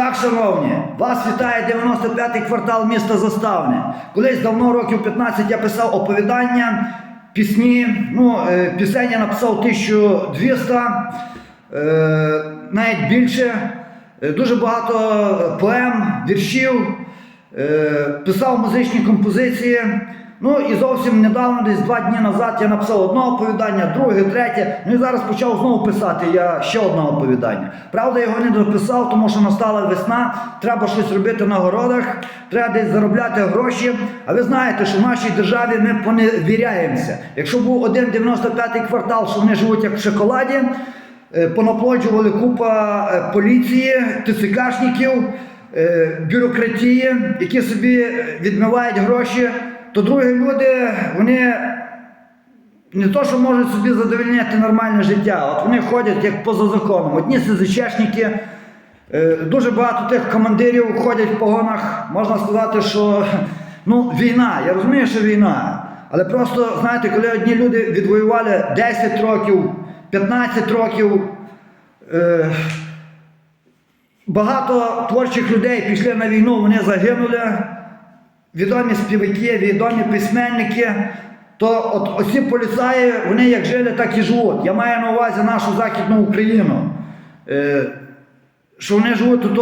Так, шановні, вас вітає 95-й квартал міста Заставне. Колись давно, років 15, я писав оповідання, пісні. Ну, е, пісень я написав 1200, е, навіть більше. Е, Дуже багато поем, віршів, писав музичні композиції. Ну і зовсім недавно, десь два дні назад, я написав одне оповідання, друге, третє. Ну і зараз почав знову писати я ще одне оповідання. Правда, його не дописав, тому що настала весна, треба щось робити на городах, треба десь заробляти гроші. А ви знаєте, що в нашій державі ми поневіряємося. Якщо був один 95-й квартал, що вони живуть як в шоколаді, е, понаплоджували купа е, поліції, ТЦКшників, е, бюрократії, які собі відмивають гроші, то другі люди, вони не то, що можуть собі задовольняти нормальне життя, от вони ходять як поза законом. Одні СЗЧшники, е, дуже багато тих командирів ходять в погонах, можна сказати, що ну, війна, я розумію, що війна. Але просто, знаєте, коли одні люди відвоювали 10 років, 15 років, е, багато творчих людей пішли на війну, вони загинули, відомі співаки, відомі письменники, то от оці поліцаї, вони як жили, так і живуть. Я маю на увазі нашу Західну Україну. Е, що вони живуть тут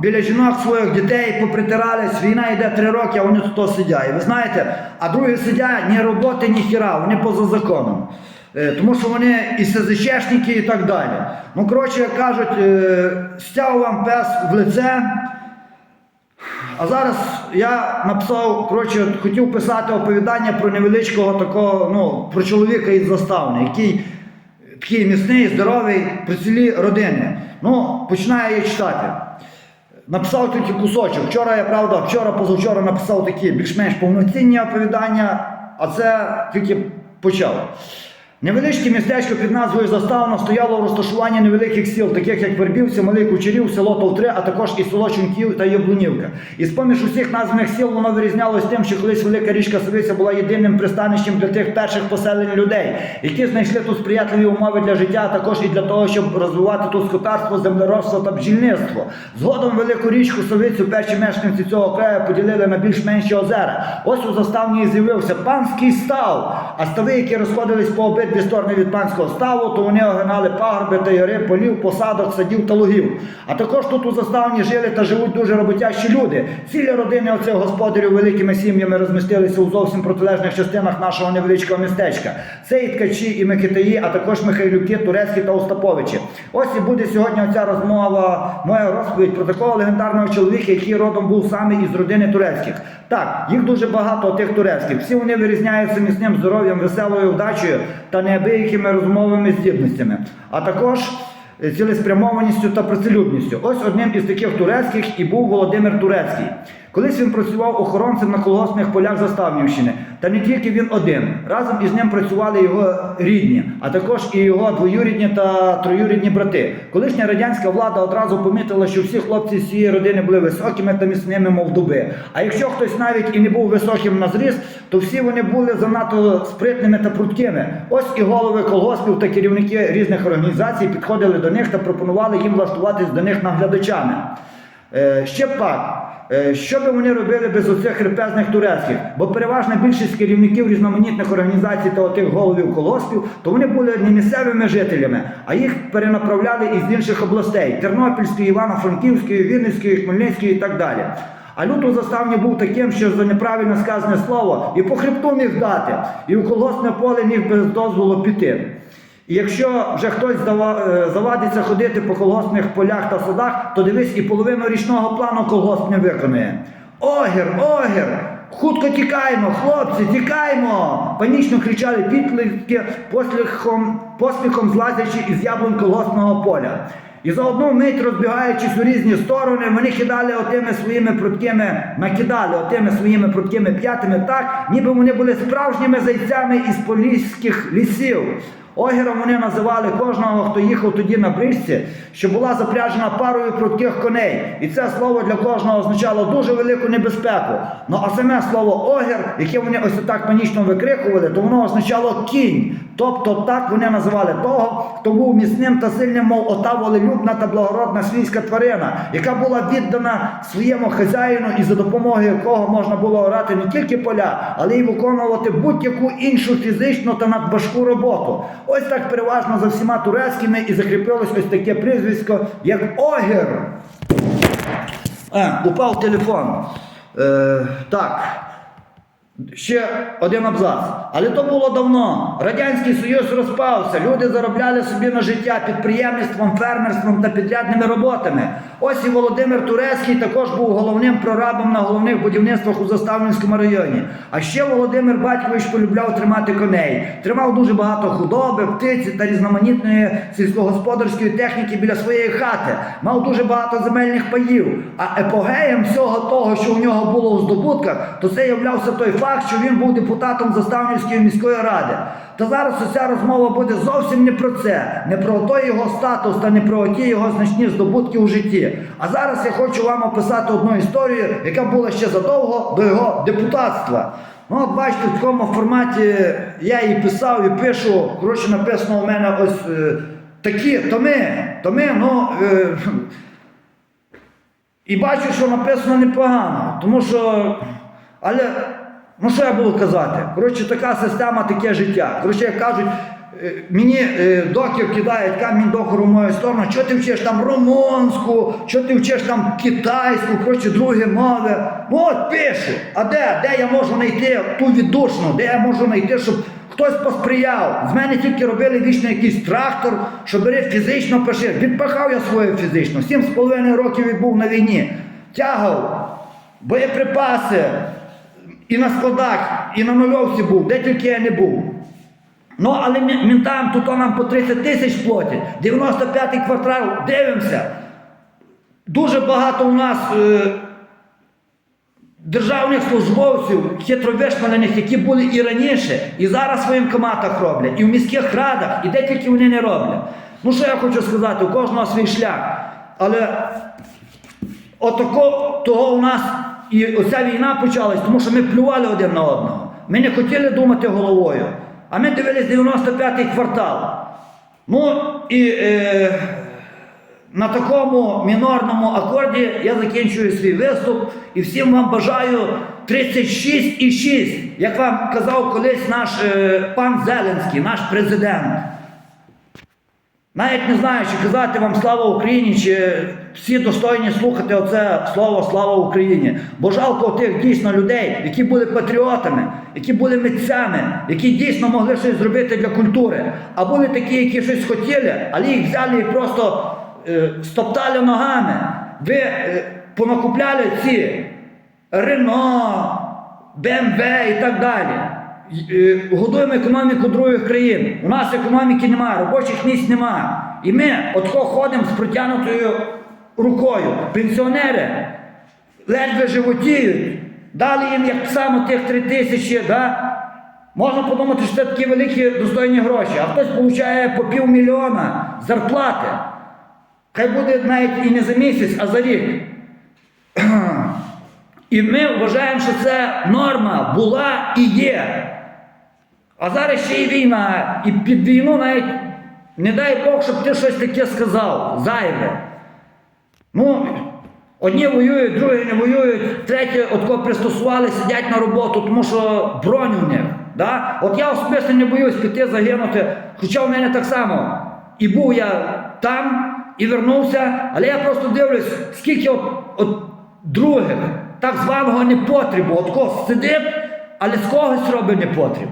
біля жінок своїх дітей попритирались, війна йде три роки, а вони тут сидять. Ви знаєте, а другі сидять ні роботи, ні хіра, вони поза законом. Е, Тому що вони і СЗЧшники і так далі. Ну, коротше, як кажуть, е, стяв вам пес в лице. А зараз я написав, коротше, хотів писати оповідання про невеличкого такого, ну, про чоловіка із заставни, який такий міцний, здоровий, при цілій родини. Ну, починаю її читати. Написав тільки кусочок. Вчора я, правда, вчора, позавчора написав такі більш-менш повноцінні оповідання, а це тільки почав. Невеличке містечко під назвою Заставна стояло в розташуванні невеликих сіл, таких як Вербівці, Малий Кучерів, село Товтри, а також і село Чунків та Яблунівка. І з поміж усіх названих сіл воно вирізнялось тим, що колись велика річка Савиця була єдиним пристанищем для тих перших поселень людей, які знайшли тут сприятливі умови для життя, а також і для того, щоб розвивати тут скотарство, землеробство та бджільництво. Згодом велику річку Савицю перші мешканці цього краю поділили на більш-менші озера. Ось у заставні з'явився панський став, а стави, які розходились по обидві сторони від панського ставу, то вони огинали пагорби та яри, полів, посадок, садів та лугів. А також тут у заставні жили та живуть дуже роботящі люди. Цілі родини оцих господарів великими сім'ями розмістилися у зовсім протилежних частинах нашого невеличкого містечка. Це і ткачі, і микитаї, а також Михайлюки, Турецькі та Остаповичі. Ось і буде сьогодні оця розмова, моя розповідь про такого легендарного чоловіка, який родом був саме із родини турецьких. Так, їх дуже багато тих турецьких. Всі вони вирізняються міцним здоров'ям, веселою вдачею та неабиякими розумовими здібностями. А також цілеспрямованістю та працелюбністю. Ось одним із таких турецьких і був Володимир Турецький. Колись він працював охоронцем на колгоспних полях Заставнівщини. Та не тільки він один. Разом із ним працювали його рідні, а також і його двоюрідні та троюрідні брати. Колишня радянська влада одразу помітила, що всі хлопці з цієї родини були високими та міцними, мов дуби. А якщо хтось навіть і не був високим на зріст, то всі вони були занадто спритними та пруткими. Ось і голови колгоспів та керівники різних організацій підходили до них та пропонували їм влаштуватись до них наглядачами. Е, ще пак. Е, Що би вони робили без оцих хрипезних турецьких? Бо переважна більшість керівників різноманітних організацій та отих головів колоспів, то вони були не місцевими жителями, а їх перенаправляли із інших областей Тернопільської, Івано-Франківської, Вінницької, Хмельницької і так далі. А люд у заставні був таким, що за неправильно сказане слово і по хребту міг дати, і у колгоспне поле міг без дозволу піти. І якщо вже хтось е, завадиться ходити по колгоспних полях та садах, то дивись, і половину річного плану колгосп не виконує. Огір, огір! Хутко тікаємо, хлопці, тікаємо! Панічно кричали підлітки, поспіхом, поспіхом злазячи із яблунь колгоспного поля. І за одну мить розбігаючись у різні сторони, вони кидали отими своїми пруткими, накидали отими своїми пруткими п'ятами так, ніби вони були справжніми зайцями із поліських лісів. Огіром вони називали кожного, хто їхав тоді на бричці, що була запряжена парою прутких коней. І це слово для кожного означало дуже велику небезпеку. Ну а саме слово огір, яке вони ось так панічно викрикували, то воно означало кінь. Тобто так вони називали того, хто був міцним та сильним, мов ота волелюбна та благородна свійська тварина, яка була віддана своєму хазяїну і за допомогою якого можна було орати не тільки поля, але й виконувати будь-яку іншу фізичну та надважку роботу. Ось так переважно за всіма турецькими і закріпилось ось таке прізвисько, як Огір. А, упав телефон. Е, так. Ще один абзац. Але то було давно. Радянський Союз розпався. Люди заробляли собі на життя підприємництвом, фермерством та підрядними роботами. Ось і Володимир Турецький також був головним прорабом на головних будівництвах у Заставницькому районі. А ще Володимир Батькович полюбляв тримати коней. Тримав дуже багато худоби, птиці та різноманітної сільськогосподарської техніки біля своєї хати. Мав дуже багато земельних паїв. А епогеєм всього того, що у нього було у здобутках, то це являвся той факт, що він був депутатом Заставнівської міської ради. Та зараз ця розмова буде зовсім не про це, не про той його статус та не про ті його значні здобутки у житті. А зараз я хочу вам описати одну історію, яка була ще задовго до його депутатства. Ну, от бачите, в такому форматі я її писав і пишу. Коротше, написано у мене ось е, такі томи. Томи, ну. Е, і бачу, що написано непогано, тому що. Але, ну що я буду казати? Коротше, така система, таке життя. Коротше, як кажуть, е, мені е, доків кидають камінь докору в мою сторону, що ти вчиш там румунську, що ти вчиш там китайську, коротше, другі мови. От пишу. А де? Де я можу знайти ту віддушну, де я можу знайти, щоб хтось посприяв. З мене тільки робили вічно якийсь трактор, що бери фізично пиши. Відпахав я своє фізично. Сім з половиною років і був на війні. Тягав боєприпаси і на складах, і на нульовці був, де тільки я не був. Ну, але мі- мінтам тут нам по 30 тисяч платять. 95-й квартал дивимося. Дуже багато у нас е, державних службовців, хитровишмалених, які були і раніше, і зараз в своїх коматах роблять, і в міських радах, і де тільки вони не роблять. Ну, що я хочу сказати, у кожного свій шлях. Але Отако того у нас і оця війна почалась, тому що ми плювали один на одного. Ми не хотіли думати головою. А ми дивились 95-й квартал. Ну і е, на такому мінорному акорді я закінчую свій виступ і всім вам бажаю 36,6, як вам казав колись наш е, пан Зеленський, наш президент. Навіть не знаю, чи казати вам слава Україні, чи всі достойні слухати оце слово слава Україні. Бо жалко тих дійсно людей, які були патріотами, які були митцями, які дійсно могли щось зробити для культури. А були такі, які щось хотіли, але їх взяли і просто е, стоптали ногами. Ви е, понакупляли ці Рено, БМВ і так далі. Е, Годуємо економіку других країн. У нас економіки немає, робочих місць немає. І ми отко ходимо з протягнутою рукою. Пенсіонери ледве животіють. Дали їм як само тих три тисячі, да? можна подумати, що це такі великі достойні гроші, а хтось отримує по півмільйона зарплати. Хай буде навіть і не за місяць, а за рік. І ми вважаємо, що це норма була і є. А зараз ще й війна. І під війну навіть не дай Бог, щоб ти щось таке сказав, зайве. Ну, одні воюють, другі не воюють, треті от кого пристосували, сидять на роботу, тому що бронь у них. Да? От я особисто не боюсь піти загинути, хоча в мене так само. І був я там, і вернувся, але я просто дивлюсь, скільки от, от других так званого непотребу, от кого сидить, але з когось робить непотріб.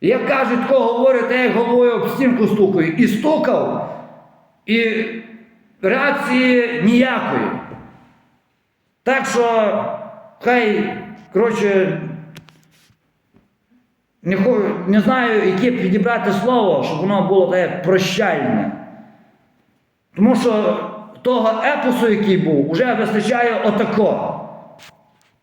Як кажуть, кого говорять, я головою об стінку стукаю. І стукав, і реакції ніякої. Так що хай, коротше, не, не знаю, яке підібрати слово, щоб воно було так як прощальне. Тому що того епосу, який був, вже вистачає отако.